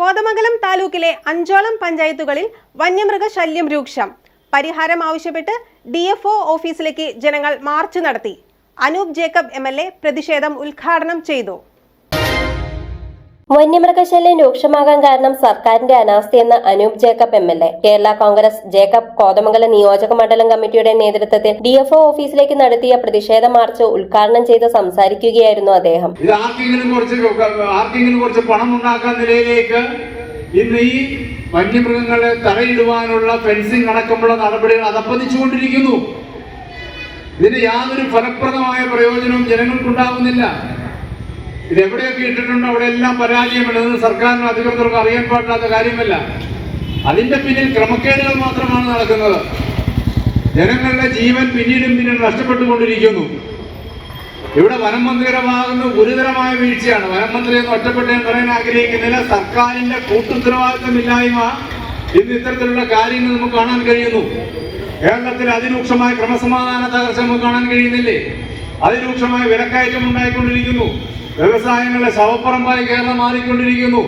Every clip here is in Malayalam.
കോതമംഗലം താലൂക്കിലെ അഞ്ചോളം പഞ്ചായത്തുകളിൽ വന്യമൃഗ ശല്യം രൂക്ഷം. പരിഹാരം ആവശ്യപ്പെട്ട് ഡി എഫ് ഒ ഓഫീസിലേക്ക് ജനങ്ങൾ മാർച്ച് നടത്തി. Anoop Jacob M L A പ്രതിഷേധം ഉദ്ഘാടനം ചെയ്തു. വന്യമൃഗശല്യം രൂക്ഷമാകാൻ കാരണം സർക്കാരിന്റെ അനാസ്ഥയെന്ന് Anoop Jacob M L A. Kerala Congress Jacob Kothamangalam നിയോജക മണ്ഡലം കമ്മിറ്റിയുടെ നേതൃത്വത്തിൽ ഡി എഫ് ഒ ഓഫീസിലേക്ക് നടത്തിയ പ്രതിഷേധ മാർച്ച് ഉദ്ഘാടനം ചെയ്ത് സംസാരിക്കുകയായിരുന്നു അദ്ദേഹം. കുറച്ച് പണം ഉണ്ടാക്കാൻ നിലയിലേക്ക് വന്യമൃഗങ്ങളെ തടയിടുവാനുള്ള ഫെൻസിംഗ് അടക്കമുള്ള നടപടികൾ അതപ്പതിച്ചുകൊണ്ടിരിക്കുന്നു. ഇതിന് യാതൊരു ഫലപ്രദമായ പ്രയോജനവും ജനങ്ങൾക്കുണ്ടാകുന്നില്ല ഇത് എവിടെയൊക്കെ ഇട്ടിട്ടുണ്ടോ അവിടെ എല്ലാം പരാജയപ്പെടുന്നത് സർക്കാരിനും അധികൃതർക്കും അറിയാൻ പാടില്ലാത്ത കാര്യമല്ല. അതിന്റെ പിന്നിൽ ക്രമക്കേടുകൾ മാത്രമാണ് നടക്കുന്നത്. ജനങ്ങളുടെ ജീവൻ പിന്നീടും പിന്നീട് നഷ്ടപ്പെട്ടുകൊണ്ടിരിക്കുന്നു. ഇവിടെ വനം ഭാഗത്ത് ഗുരുതരമായ വീഴ്ചയാണ്. വനം മന്ത്രി എന്ന് ഒറ്റപ്പെട്ട് ഞാൻ പറയാൻ ആഗ്രഹിക്കുന്നില്ല. സർക്കാരിന്റെ കൂട്ടുത്തരവാദിത്തമില്ലായ്മ ഇന്ന് ഇത്തരത്തിലുള്ള കാര്യങ്ങൾ നമുക്ക് കാണാൻ കഴിയുന്നു. കേരളത്തിൽ അതിരൂക്ഷമായ ക്രമസമാധാന തകർച്ച നമുക്ക് കാണാൻ കഴിയുന്നില്ലേ? അതിരൂക്ഷമായ വിലക്കയറ്റം ഉണ്ടായിക്കൊണ്ടിരിക്കുന്നു. വ്യവസായങ്ങളുടെ ശവപ്പറമ്പായി കേരളം മാറിക്കൊണ്ടിരിക്കുന്നു.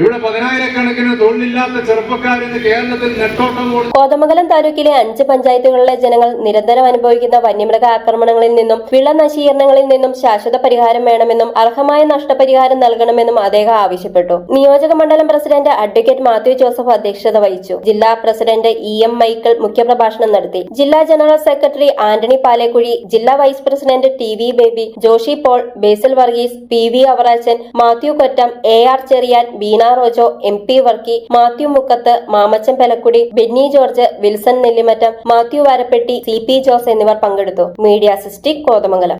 ഇവിടെ പതിനായിരക്കണക്കിന് തൊഴിലില്ലാത്ത ചെറുപ്പക്കാർ ഇന്ന് കേരളത്തിൽ നെട്ടോട്ടം കോതമംഗലം താലൂക്കിലെ അഞ്ച് പഞ്ചായത്തുകളിലെ ജനങ്ങൾ നിരന്തരം അനുഭവിക്കുന്ന വന്യമൃഗ ആക്രമണങ്ങളിൽ നിന്നും വിള നശീകരണങ്ങളിൽ നിന്നും ശാശ്വത പരിഹാരം വേണമെന്നും അർഹമായ നഷ്ടപരിഹാരം നൽകണമെന്നും അദ്ദേഹം ആവശ്യപ്പെട്ടു. നിയോജക മണ്ഡലം പ്രസിഡന്റ് അഡ്വക്കേറ്റ് മാത്യു ജോസഫ് അധ്യക്ഷത വഹിച്ചു. ജില്ലാ പ്രസിഡന്റ് ഇ എം മൈക്കിൾ മുഖ്യപ്രഭാഷണം നടത്തി. ജില്ലാ ജനറൽ സെക്രട്ടറി ആന്റണി പാലേക്കുഴി ജില്ലാ vice president T V Baby Joshy Paul Basil Varghese P V Avarachan Mathew Kottam A R Cherian Beena Rojo M P Varkey Mathew Mukkath Mamachan Pelakkudy Benny George Wilson Nellimattom Mathew Varappetty C P Jose എന്നിവർ പങ്കെടുത്തു. മീഡിയ സിസ്റ്റിക് കോതമംഗലം.